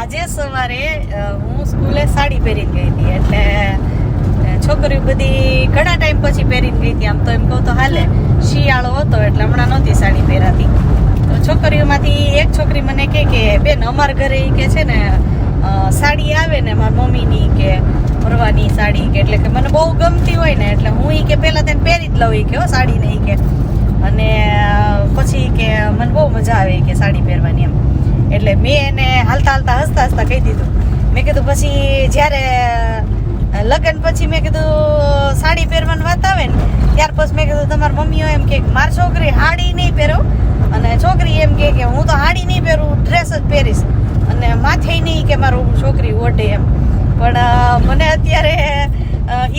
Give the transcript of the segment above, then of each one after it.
આજે સવારે હું સ્કૂલે સાડી પહેરીને ગઈ હતી, એટલે છોકરીઓ બધી ઘણા ટાઈમ પછી પહેરીને ગઈ હતી, આમ તો એમ કહું તો હાલે. શિયાળો હતો, એટલે હમણાં નહોતી સાડી પહેરાતી. તો છોકરીઓમાંથી એક છોકરી મને કહે કે, બેન, અમારા ઘરે એ કે છે ને સાડી આવે ને મારા મમ્મીની કે, ભરવાની સાડી કે, એટલે કે મને બહુ ગમતી હોય ને, એટલે હું એ કે, પહેલા તેને પહેરી જ લઉં એ કે સાડી નહીં કે. અને પછી કે, મને બહુ મજા આવે કે સાડી પહેરવાની એમ. એટલે મેં એને હાલતા હાલતા હસતા હસતા કહી દીધું. મેં કીધું, પછી જ્યારે લગ્ન પછી મેં કીધું, સાડી પહેરવાની વાત આવે ને, ત્યાર પછી મેં કીધું, તમારી મમ્મીઓ એમ કે, મારી છોકરી હાડી નહીં પહેરો. અને છોકરી એમ કે હું તો હાડી નહીં પહેરું ડ્રેસ જ પહેરીશ. અને માથે નહીં કે મારું છોકરી ઓઢે એમ. પણ મને અત્યારે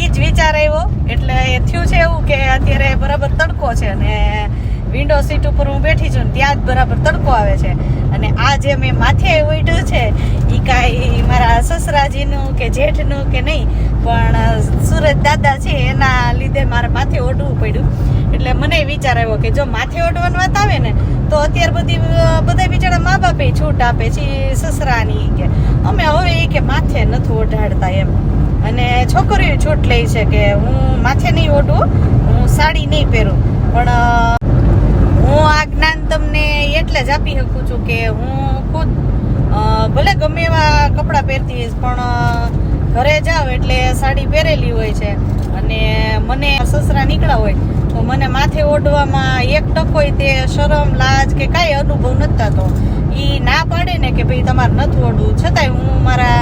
એ જ વિચાર આવ્યો. એટલે થયું છે એવું કે અત્યારે બરાબર તડકો છે અને વિન્ડો સીટ ઉપર હું બેઠી છું ત્યાં જ બરાબર તડકો આવે છે. અને આ જે મેં માથે ઓઢ્યું છે એ કાંઈ મારા સસરાજીનું કે જેઠનું કે નહીં, પણ સુરત દાદા છે એના લીધે મારે માથે ઓઢવું પડ્યું. એટલે મને વિચાર આવ્યો કે જો માથે ઓઢવાની વાત આવે ને, તો અત્યાર બધી બધા બિચારા મા બાપે છૂટ આપે છે સસરાની કે. અમે હવે એ કે માથે નથી ઓઢાડતા એમ. અને છોકરીઓ છૂટ લે છે કે હું માથે નહીં ઓઢું, હું સાડી નહીં પહેરું. પણ તમને એટલે જ આપી શકું છું કે હું ખુદ ભલે ગમે એવા કપડાં પહેરતી પણ ઘરે જાવ એટલે સાડી પહેરેલી હોય છે. અને મને સસરા નીકળ્યા હોય, તો મને માથે ઓઢવામાં એક ટકોય તે શરમ, લાજ કે કાંઈ અનુભવ નથી થતો એ ના પાડે ને કે ભાઈ તમારે નથી ઓઢવું. છતાંય હું મારા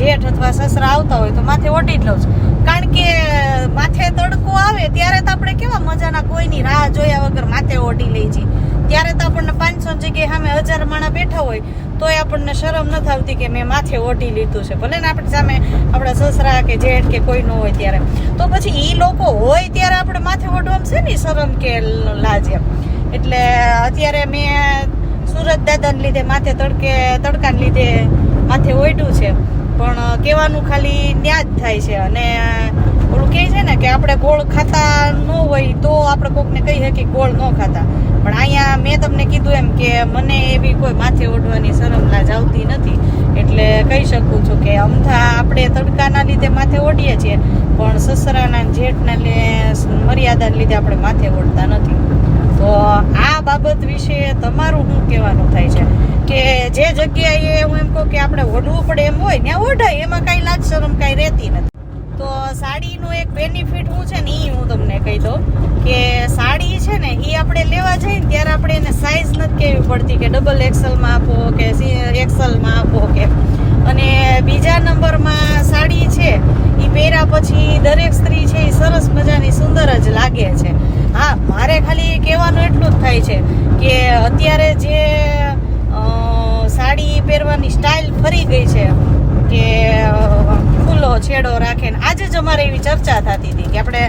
જેઠ અથવા સસરા આવતા હોય તો માથે ઓઢી જ લઉં છું. કારણ કે, માથે તડકો આવે ત્યારે તો આપણે કેવા મજાના કોઈની રાહ જોયા વગર માથે ઓઢી લઈ છીએ ત્યારે તો આપણને પાંચસો જગ્યાએ સામે હજાર માણા બેઠા હોય, તોય આપણને શરમ નથી આવતી કે મેં માથે ઓઢી લીધું છે. ભલે ને આપણે સામે આપણા સસરા કે જેઠ કે કોઈ ન હોય ત્યારે. તો પછી એ લોકો હોય ત્યારે આપણે માથે ઓઢવામાં છે ને શરમ કે લાજ એમ. એટલે અત્યારે મેં સુરત દાદાને લીધે માથે તડકે, તડકાને લીધે માથે ઓઢ્યું છે. પણ કહેવાનું ખાલી ન્યાજ થાય છે. અને ને કે આપણે ગોળ ખાતા ન હોય તો આપણે કોકને કહી શકીએ ગોળ ન ખાતા. પણ અહીંયા મેં તમને કીધું એમ કે મને એવી કોઈ માથે ઓઢવાની શરમ લાજ આવતી નથી. એટલે કહી શકું છું કે અમથા આપણે તડકાના લીધે માથે ઓઢીએ છીએ, પણ સસરાના જેઠના લે, મર્યાદાને લીધે આપણે માથે ઓઢતા નથી. તો આ બાબત વિશે તમારું શું કહેવાનું થાય છે? કે જે જગ્યાએ હું એમ કહું કે આપણે ઓઢવું પડે એમ હોય, ત્યાં ઓઢાય. એમાં કાંઈ લાજ શરમ, કાંઈ તો સાડીનું એક બેનિફિટ શું છે ને એ હું તમને કહી દઉં કે સાડી છે ને એ આપણે લેવા જઈએ ને ત્યારે આપણે એને સાઇઝ નથી કહેવી પડતી કે ડબલ એક્સલમાં આપો કે એક્સલમાં આપો કે. અને બીજા નંબરમાં સાડી છે એ પહેર્યા પછી દરેક સ્ત્રી છે એ સરસ મજાની સુંદર જ લાગે છે. હા, મારે ખાલી કહેવાનું એટલું જ થાય છે કે અત્યારે જે સાડી પહેરવાની સ્ટાઇલ ફરી ગઈ છે કે અ, ખુલ્લો છેડો રાખે ને આજે જ અમારે એવી ચર્ચા થતી હતી કે આપણે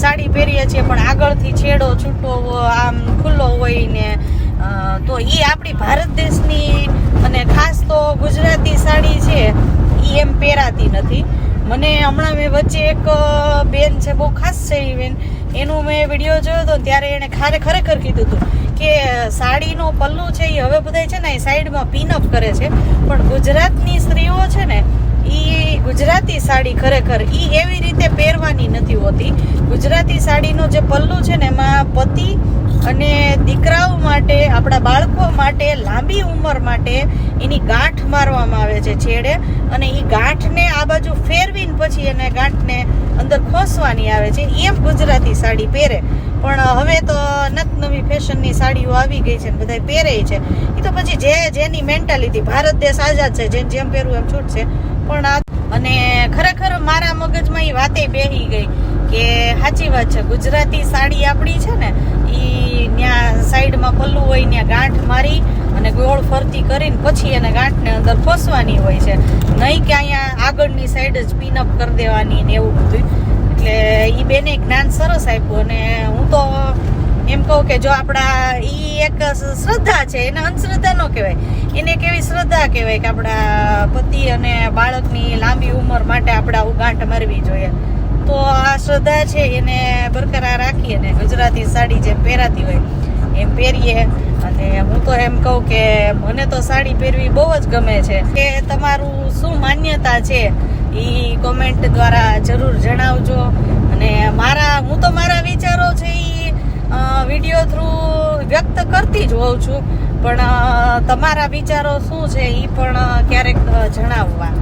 સાડી પહેરીએ છીએ, પણ આગળથી છેડો, છૂટો આમ ખુલ્લો હોય ને તો એ આપણી ભારત દેશની અને ખાસ તો ગુજરાતી સાડી છે એ એમ પહેરાતી નથી. મને હમણાં મેં વચ્ચે એક બેન છે, બહુ ખાસ છે એ બેન, એનું મેં વીડિયો જોયો હતો ત્યારે એણે ખારે ખરેખર કીધું હતું કે સાડીનો પલ્લુ છે એ હવે બધાય છે ને એ સાઈડમાં પિનઅપ કરે છે, પણ ગુજરાતની સ્ત્રીઓ છે ને ઈ ગુજરાતી સાડી ખરેખર ઈ એવી રીતે પહેરવાની નથી હોતી. ગુજરાતી સાડીનો જે પલ્લુ છે ને, એમાં પતિ અને દીકરાઓ માટે, આપણા બાળકો માટે, લાંબી ઉંમર માટે એની ગાંઠ મારવામાં આવે છે છેડે. અને એ ગાંઠને આ બાજુ ફેરવીને પછી એને ગાંઠને અંદર ખોસવાની આવે છે. એમ ગુજરાતી સાડી પહેરે. પણ હવે તો નત નવી ફેશનની સાડીઓ આવી ગઈ છે ને બધા પહેરે છે. એ તો પછી જે, જેની મેન્ટાલિટી ભારત દેશ આઝાદ છે જેમ જેમ પહેરવું એમ છૂટ છે પણ આ અને ખરેખર મારા મગજમાં એ વાતે બેહી ગઈ કે સાચી વાત છે, ગુજરાતી સાડી આપણી છે ને એ ત્યાં સાઈડમાં પલ્લું હોય ત્યાં ગાંઠ મારી અને ગોળ ફરતી કરીને પછી એને ગાંઠને અંદર ફસવાની હોય છે. નહીં કે અહીંયા આગળની સાઈડ જ પિનઅપ કરી દેવાની ને એવું બધું એટલે એ બેને જ્ઞાન સરસ આપ્યું અને એમ કહું કે જો આપણા એ એક શ્રદ્ધા છે, એને અંધશ્રદ્ધા ન કહેવાય. એને કેવી શ્રદ્ધા કહેવાય કે આપણા પતિ અને બાળકની લાંબી ઉંમર માટે આપણે ઉગાંઠ મારવી જોઈએ. તો આ શ્રદ્ધા છે, એને બરકરાર રાખી અને ગુજરાતી સાડી જેમ પહેરાતી હોય, એમ પહેરીએ. અને હું તો એમ કહું કે મને તો સાડી પહેરવી બહુ જ ગમે છે. કે તમારું શું માન્યતા છે એ કોમેન્ટ દ્વારા જરૂર જણાવજો. અને મારા, હું તો મારા વિચાર વ્યક્ત કરતી જ હોઉં છું. પણ તમારા વિચારો શું છે એ પણ ક્યારેક જણાવવા.